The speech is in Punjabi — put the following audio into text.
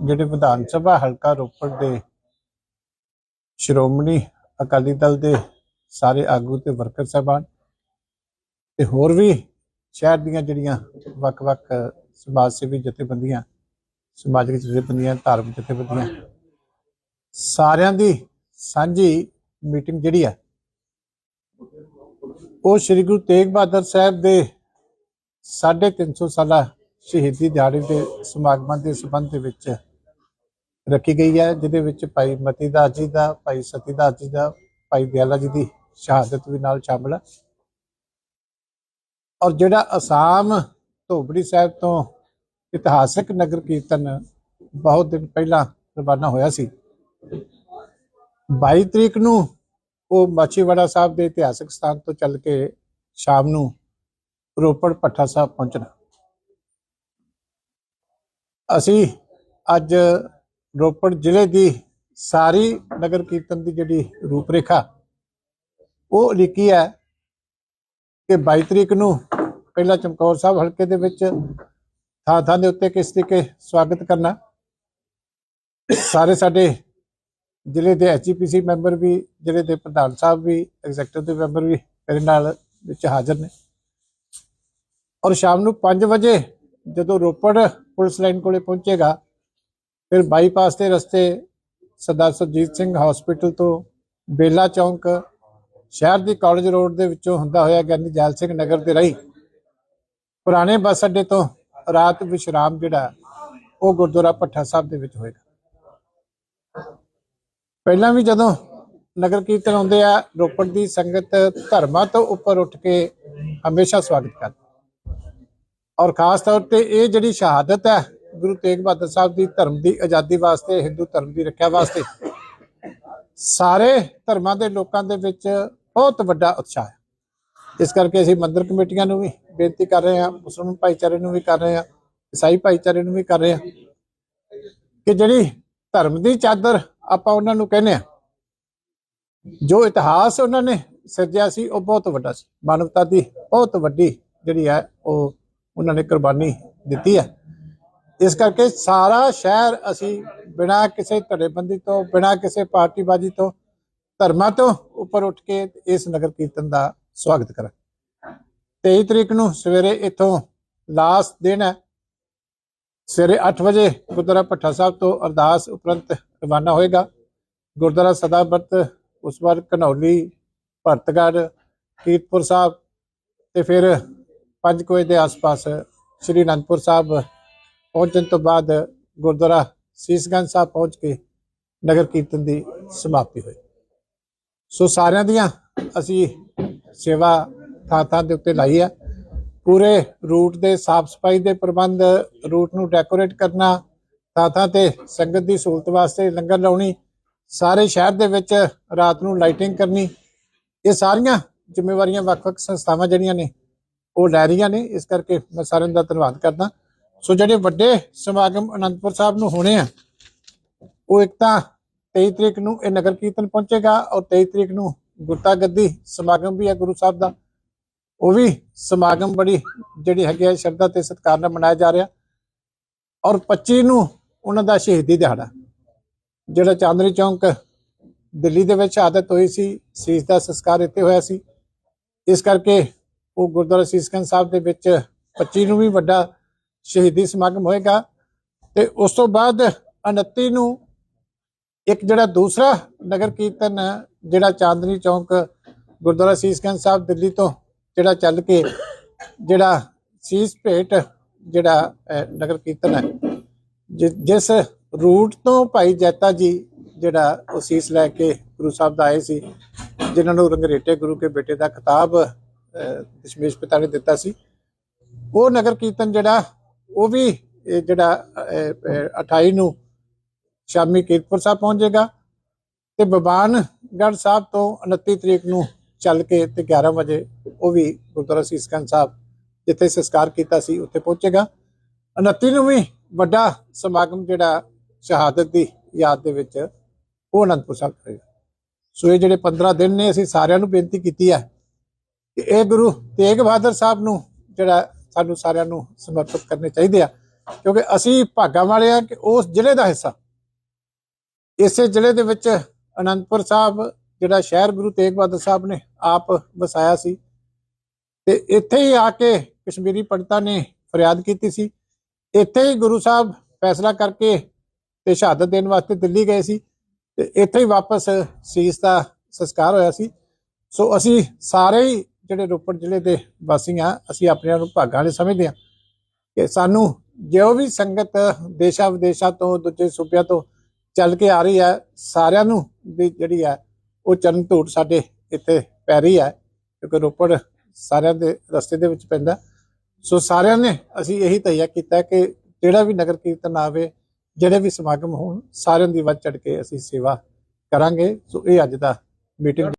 ਜਿਹੜੇ ਵਿਧਾਨ ਸਭਾ ਹਲਕਾ ਰੋਪੜ ਦੇ ਸ਼੍ਰੋਮਣੀ ਅਕਾਲੀ ਦਲ ਦੇ ਸਾਰੇ ਆਗੂ ਤੇ ਵਰਕਰ ਸਾਹਿਬਾਨ ਤੇ ਹੋਰ ਵੀ ਸ਼ਹਿਰ ਦੀਆਂ ਜਿਹੜੀਆਂ ਵੱਖ-ਵੱਖ ਸਮਾਜ ਸੇਵੀ ਜਥੇਬੰਦੀਆਂ, ਸਮਾਜਿਕ ਜਥੇਬੰਦੀਆਂ, ਧਾਰਮਿਕ ਜਥੇਬੰਦੀਆਂ, ਸਾਰਿਆਂ ਦੀ ਸਾਂਝੀ ਮੀਟਿੰਗ ਜਿਹੜੀ ਹੈ ਉਹ ਸ੍ਰੀ ਗੁਰੂ ਤੇਗ ਬਹਾਦਰ ਸਾਹਿਬ ਦੇ 350 ਸਾਲਾ ਸ਼ਹੀਦੀ ਦਿਹਾੜੇ ਦੇ ਸਮਾਗਮਾਂ ਦੇ ਸੰਬੰਧ ਦੇ ਵਿੱਚ ਰੱਖੀ ਗਈ ਹੈ, ਜਿਹਦੇ ਵਿੱਚ ਭਾਈ ਮਤੀ ਦਾਸ ਜੀ ਦਾ, ਭਾਈ ਸਤੀ ਦਾਸ ਜੀ ਦਾ, ਭਾਈ ਦਿਆਲਾ ਜੀ ਦੀ ਸ਼ਹਾਦਤ ਵੀ ਨਾਲ ਸ਼ਾਮਲ ਹੈ। ਔਰ ਜਿਹੜਾ ਅਸਾਮ ਧੋਬੜੀ ਸਾਹਿਬ ਤੋਂ ਇਤਿਹਾਸਕ ਨਗਰ ਕੀਰਤਨ ਬਹੁਤ ਦਿਨ ਪਹਿਲਾਂ ਰਵਾਨਾ ਹੋਇਆ ਸੀ। 22 ਤਰੀਕ ਨੂੰ ਉਹ ਮਾਛੀਵਾੜਾ ਸਾਹਿਬ ਦੇ ਇਤਿਹਾਸਕ ਸਥਾਨ ਤੋਂ ਚੱਲ ਕੇ ਸ਼ਾਮ ਨੂੰ ਰੋਪੜ ਪੱਠਾ ਸਾਹਿਬ ਪਹੁੰਚਣਾ। ਅਸੀਂ ਅੱਜ ਰੋਪੜ ਜ਼ਿਲ੍ਹੇ ਦੀ ਸਾਰੀ ਨਗਰ ਕੀਰਤਨ ਦੀ ਜਿਹੜੀ ਰੂਪਰੇਖਾ, ਉਹ ਲਿਖੀ ਹੈ ਕਿ 22 ਤਰੀਕ ਨੂੰ ਪਹਿਲਾਂ ਚਮਕੌਰ ਸਾਹਿਬ ਹਲਕੇ ਦੇ ਵਿੱਚ ਥਾਂ ਥਾਂ ਦੇ ਉੱਤੇ ਕਿਸ ਤਰੀਕੇ ਸਵਾਗਤ ਕਰਨਾ। ਸਾਰੇ ਸਾਡੇ ਜ਼ਿਲ੍ਹੇ ਦੇ ਐਚਪੀਸੀ ਮੈਂਬਰ ਵੀ, ਜ਼ਿਲ੍ਹੇ ਦੇ ਪ੍ਰਧਾਨ ਸਾਹਿਬ ਵੀ, ਐਗਜ਼ੈਕਟਿਵ ਦੇ ਮੈਂਬਰ ਵੀ ਮੇਰੇ ਨਾਲ ਵਿੱਚ ਹਾਜ਼ਰ ਨੇ। ਔਰ ਸ਼ਾਮ ਨੂੰ 5 ਵਜੇ ਜਦੋਂ ਰੋਪੜ ਪੁਲਿਸ ਲਾਈਨ ਕੋਲੇ ਪਹੁੰਚੇਗਾ ਫਿਰ ਬਾਈਪਾਸ ਦੇ ਰਸਤੇ ਸਰਦਾਰ ਸੁਰਜੀਤ ਸਿੰਘ ਹਸਪੀਟਲ ਤੋਂ ਬੇਲਾ ਚੌਂਕ, ਸ਼ਹਿਰ ਦੀ ਕਾਲਜ ਰੋਡ ਦੇ ਵਿੱਚੋਂ ਹੁੰਦਾ ਹੋਇਆ ਗਿਆਨੀ ਜੈਲ ਸਿੰਘ ਨਗਰ ਦੇ ਰਹੀ। ਪੁਰਾਣੇ ਬੱਸ ਅੱਡੇ ਤੋਂ ਰਾਤ ਵਿਸ਼ਰਾਮ ਜਿਹੜਾ, ਉਹ ਗੁਰਦੁਆਰਾ ਭੱਠਾ ਸਾਹਿਬ ਦੇ ਵਿੱਚ ਹੋਏਗਾ। ਪਹਿਲਾਂ ਵੀ ਜਦੋਂ ਨਗਰ ਕੀਰਤਨ ਆਉਂਦੇ ਆ, ਰੋਪੜ ਦੀ ਸੰਗਤ ਧਰਮਾਂ ਤੋਂ ਉੱਪਰ ਉੱਠ ਕੇ ਹਮੇਸ਼ਾ ਸਵਾਗਤ ਕਰਦੀ। ਔਰ ਖਾਸ ਤੌਰ ਤੇ ਇਹ ਜਿਹੜੀ ਸ਼ਹਾਦਤ ਹੈ ਗੁਰੂ ਤੇਗ ਬਹਾਦਰ ਸਾਹਿਬ ਦੀ ਧਰਮ ਦੀ ਆਜ਼ਾਦੀ ਵਾਸਤੇ, ਹਿੰਦੂ ਧਰਮ ਦੀ ਰੱਖਿਆ ਵਾਸਤੇ, ਸਾਰੇ ਧਰਮਾਂ ਦੇ ਲੋਕਾਂ ਦੇ ਵਿੱਚ ਬਹੁਤ ਵੱਡਾ ਉਤਸ਼ਾਹ ਹੈ। ਇਸ ਕਰਕੇ ਅਸੀਂ ਮੰਦਰ ਕਮੇਟੀਆਂ ਨੂੰ ਵੀ ਬੇਨਤੀ ਕਰ ਰਹੇ ਹਾਂ, ਮੁਸਲਮਾਨ ਭਾਈਚਾਰੇ ਨੂੰ ਵੀ ਕਰ ਰਹੇ ਹਾਂ, ਈਸਾਈ ਭਾਈਚਾਰੇ ਨੂੰ ਵੀ ਕਰ ਰਹੇ ਹਾਂ ਕਿ ਜਿਹੜੀ ਧਰਮ ਦੀ ਚਾਦਰ ਆਪਾਂ ਉਹਨਾਂ ਨੂੰ ਕਹਿੰਦੇ ਆ ਜੋ ਇਤਿਹਾਸ ਉਹਨਾਂ ਨੇ ਸਿਰਜਿਆ ਸੀ, ਉਹ ਬਹੁਤ ਵੱਡਾ ਸੀ। ਮਾਨਵਤਾ ਦੀ ਬਹੁਤ ਵੱਡੀ ਜਿਹੜੀ ਹੈ, ਉਹ ਉਹਨਾਂ ਨੇ ਕੁਰਬਾਨੀ ਦਿੱਤੀ ਹੈ। ਇਸ ਕਰਕੇ ਸਾਰਾ ਸ਼ਹਿਰ ਅਸੀਂ ਬਿਨਾਂ ਕਿਸੇ ਧੜੇਬੰਦੀ ਤੋਂ, ਬਿਨਾਂ ਕਿਸੇ ਪਾਰਟੀਬਾਜ਼ੀ ਤੋਂ, ਧਰਮਾਂ ਤੋਂ ਉੱਪਰ ਉੱਠ ਕੇ ਇਸ ਨਗਰ ਕੀਰਤਨ ਦਾ ਸਵਾਗਤ ਕਰਾਂ 23 ਤਰੀਕ ਨੂੰ ਸਵੇਰੇ ਇੱਥੋਂ ਲਾਸਟ ਦਿਨ ਹੈ। ਸਵੇਰੇ 8 ਵਜੇ ਗੁਰਦੁਆਰਾ ਭੱਠਾ ਸਾਹਿਬ ਤੋਂ ਅਰਦਾਸ ਉਪਰੰਤ ਰਵਾਨਾ ਹੋਏਗਾ। ਗੁਰਦੁਆਰਾ ਸਦਾਬਰਤ ਉਸ ਵਾਰ ਘਨੌਲੀ, ਭਰਤਗੜ੍ਹ, ਕੀਰਤਪੁਰ ਸਾਹਿਬ ਤੇ ਫਿਰ ਪੰਜ ਕੋਏ ਦੇ ਆਸ-ਪਾਸ ਸ੍ਰੀ ਅਨੰਦਪੁਰ ਸਾਹਿਬ ਪਹੁੰਚਣ ਤੋਂ ਬਾਅਦ ਗੁਰਦੁਆਰਾ ਸੀਸਗੰਜ ਸਾਹਿਬ ਪਹੁੰਚ ਕੇ ਨਗਰ ਕੀਰਤਨ ਦੀ ਸਮਾਪਤੀ ਹੋਈ। ਸੋ ਸਾਰਿਆਂ ਦੀਆਂ ਅਸੀਂ ਸੇਵਾ ਥਾਂ ਥਾਂ ਦੇ ਉੱਤੇ ਲਾਈ ਹੈ ਪੂਰੇ ਰੂਟ ਦੇ, ਸਾਫ਼ ਸਫ਼ਾਈ ਦੇ ਪ੍ਰਬੰਧ, ਰੂਟ ਨੂੰ ਡੈਕੋਰੇਟ ਕਰਨਾ, ਥਾਂ ਥਾਂ ਤੇ ਸੰਗਤ ਦੀ ਸਹੂਲਤ ਵਾਸਤੇ ਲੰਗਰ ਲਾਉਣੀ, ਸਾਰੇ ਸ਼ਹਿਰ ਦੇ ਵਿੱਚ ਰਾਤ ਨੂੰ ਲਾਈਟਿੰਗ ਕਰਨੀ, ਇਹ ਸਾਰੀਆਂ ਜ਼ਿੰਮੇਵਾਰੀਆਂ ਵੱਖ-ਵੱਖ ਸੰਸਥਾਵਾਂ ਜਿਹੜੀਆਂ ਨੇ, ਉਹ ਲੈ ਰਹੀਆਂ ਨੇ। ਇਸ ਕਰਕੇ ਮੈਂ ਸਾਰਿਆਂ ਦਾ ਧੰਨਵਾਦ ਕਰਦਾ। ਸੋ ਜਿਹੜੇ ਵੱਡੇ ਸਮਾਗਮ ਅਨੰਦਪੁਰ ਸਾਹਿਬ ਨੂੰ ਹੋਣੇ ਆ, ਉਹ ਇੱਕ ਤਾਂ 23 ਤਰੀਕ ਨੂੰ ਇਹ ਨਗਰ ਕੀਰਤਨ ਪਹੁੰਚੇਗਾ ਔਰ 23 ਤਰੀਕ ਨੂੰ ਗੁਰਤਾ ਗੱਦੀ ਸਮਾਗਮ ਵੀ ਹੈ ਗੁਰੂ ਸਾਹਿਬ ਦਾ। ਉਹ ਵੀ ਸਮਾਗਮ ਬੜੀ ਜਿਹੜੀ ਹੈਗੀ ਹੈ ਸ਼ਰਧਾ ਤੇ ਸਤਿਕਾਰ ਨਾਲ ਮਨਾਇਆ ਜਾ ਰਿਹਾ। ਔਰ 25 ਨੂੰ ਉਹਨਾਂ ਦਾ ਸ਼ਹੀਦੀ ਦਿਹਾੜਾ, ਜਿਹੜਾ ਚਾਂਦਨੀ ਚੌਂਕ ਦਿੱਲੀ ਦੇ ਵਿੱਚ ਆਦਤ ਹੋਈ ਸੀ, ਸੀਸ ਦਾ ਸੰਸਕਾਰ ਇੱਥੇ ਹੋਇਆ ਸੀ। ਇਸ ਕਰਕੇ ਉਹ ਗੁਰਦੁਆਰਾ ਸੀਸਗੰਜ ਸਾਹਿਬ ਦੇ ਵਿੱਚ 25 ਨੂੰ ਵੀ ਵੱਡਾ ਸ਼ਹੀਦੀ ਸਮਾਗਮ ਹੋਏਗਾ ਤੇ ਉਸ ਤੋਂ ਬਾਅਦ 29 ਨੂੰ ਇੱਕ ਜਿਹੜਾ ਦੂਸਰਾ ਨਗਰ ਕੀਰਤਨ ਜਿਹੜਾ ਚਾਂਦਨੀ ਚੌਂਕ ਗੁਰਦੁਆਰਾ ਸੀਸਗੰਜ ਸਾਹਿਬ ਦਿੱਲੀ ਤੋਂ ਜਿਹੜਾ ਚੱਲ ਕੇ ਜਿਹੜਾ ਸੀਸ ਭੇਟ ਜਿਹੜਾ ਨਗਰ ਕੀਰਤਨ ਹੈ ਜਿਸ ਰੂਟ ਤੋਂ ਭਾਈ ਜੈਤਾ ਜੀ ਜਿਹੜਾ ਉਹ ਸੀਸ ਲੈ ਕੇ ਗੁਰੂ ਸਾਹਿਬ ਦਾ ਆਏ ਸੀ ਜਿਨ੍ਹਾਂ ਨੂੰ ਰੰਗਰੇਟੇ ਗੁਰੂ ਕੇ ਬੇਟੇ ਦਾ ਖਿਤਾਬ ਅਹ, ਦਸ਼ਮੇਸ਼ ਪਿਤਾ ਨੇ ਦਿੱਤਾ ਸੀ ਉਹ ਨਗਰ ਕੀਰਤਨ ਜਿਹੜਾ ਉਹ ਵੀ ਇਹ ਜਿਹੜਾ ਅਹ, 28 ਨੂੰ ਸ਼ਾਮੀ ਕੀਰਤਪੁਰ ਸਾਹਿਬ ਪਹੁੰਚੇਗਾ ਤੇ ਬਬਾਨਗੜ੍ਹ ਸਾਹਿਬ ਤੋਂ 29 ਤਰੀਕ ਨੂੰ ਚੱਲ ਕੇ ਤੇ 11 ਵਜੇ ਉਹ ਵੀ ਗੁਰਦੁਆਰਾ ਸੀਸਗੰਜ ਸਾਹਿਬ ਜਿੱਥੇ ਸੰਸਕਾਰ ਕੀਤਾ ਸੀ ਉੱਥੇ ਪਹੁੰਚੇਗਾ। 29 ਨੂੰ ਵੀ ਵੱਡਾ ਸਮਾਗਮ ਜਿਹੜਾ ਸ਼ਹਾਦਤ ਦੀ ਯਾਦ ਦੇ ਵਿੱਚ ਉਹ ਅਨੰਦਪੁਰ ਸਾਹਿਬ ਕਰੇਗਾ। ਸੋ ਇਹ ਜਿਹੜੇ 15 ਦਿਨ ਨੇ ਅਸੀਂ ਸਾਰਿਆਂ ਨੂੰ ਬੇਨਤੀ ਕੀਤੀ ਹੈ ਕਿ ਇਹ ਗੁਰੂ ਤੇਗ ਬਹਾਦਰ ਸਾਹਿਬ ਨੂੰ ਜਿਹੜਾ ਸਾਨੂੰ ਸਾਰਿਆਂ ਨੂੰ ਸਮਰਪਿਤ ਕਰਨੇ ਚਾਹੀਦੇ ਆ। ਕਿਉਂਕਿ ਅਸੀਂ ਭਾਗਾਂ ਵਾਲੇ ਆ ਕਿ ਉਸ ਜ਼ਿਲ੍ਹੇ ਦਾ ਹਿੱਸਾ। ਇਸੇ ਜ਼ਿਲ੍ਹੇ ਦੇ ਵਿੱਚ ਅਨੰਦਪੁਰ ਸਾਹਿਬ, ਜਿਹੜਾ ਸ਼ਹਿਰ ਗੁਰੂ ਤੇਗ ਬਹਾਦਰ ਸਾਹਿਬ ਨੇ ਆਪ ਵਸਾਇਆ ਸੀ। ਤੇ ਇੱਥੇ ਹੀ ਆ ਕੇ ਕਸ਼ਮੀਰੀ ਪੰਡਤਾਂ ਨੇ ਫਰਿਆਦ ਕੀਤੀ ਸੀ। ਇੱਥੇ ਹੀ ਗੁਰੂ ਸਾਹਿਬ ਫੈਸਲਾ ਕਰਕੇ ਤੇ ਸ਼ਹਾਦਤ ਦੇਣ ਵਾਸਤੇ ਦਿੱਲੀ ਗਏ ਸੀ ਤੇ ਇੱਥੇ ਹੀ ਵਾਪਸ ਸੀਸ ਦਾ ਸੰਸਕਾਰ ਹੋਇਆ ਸੀ। ਸੋ ਅਸੀਂ ਸਾਰੇ ਹੀ ਜਿਹੜੇ ਰੋਪੜ ਜ਼ਿਲ੍ਹੇ ਦੇ ਵਾਸੀ ਆ, ਅਸੀਂ ਆਪਣੇ ਆਪ ਨੂੰ ਭਾਗਾਂ ਵਾਲੇ ਸਮਝਦੇ ਹਾਂ ਕਿ ਸਾਨੂੰ ਜੋ ਵੀ ਸੰਗਤ ਦੇਸ਼ਾਂ ਵਿਦੇਸ਼ਾਂ ਤੋਂ, ਦੂਜੇ ਸੂਬਿਆਂ ਤੋਂ ਚੱਲ ਕੇ ਆ ਰਹੀ ਹੈ, ਸਾਰਿਆਂ ਨੂੰ ਵੀ ਜਿਹੜੀ ਹੈ, ਉਹ ਚਰਨ ਧੂੜ ਸਾਡੇ ਇੱਥੇ ਪੈ ਰਹੀ ਹੈ, ਕਿਉਂਕਿ ਰੋਪੜ ਸਾਰਿਆਂ ਦੇ ਰਸਤੇ ਦੇ ਵਿੱਚ ਪੈਂਦਾ। ਸੋ ਸਾਰਿਆਂ ਨੇ ਅਸੀਂ ਇਹੀ ਤਈਆ ਕੀਤਾ ਕਿ ਜਿਹੜਾ ਵੀ ਨਗਰ ਕੀਰਤਨ ਆਵੇ, ਜਿਹੜੇ ਵੀ ਸਮਾਗਮ ਹੋਣ, ਸਾਰਿਆਂ ਦੀ ਵੱਧ ਚੜ ਕੇ ਅਸੀਂ ਸੇਵਾ ਕਰਾਂਗੇ। ਸੋ ਇਹ ਅੱਜ ਦਾ ਮੀਟਿੰਗ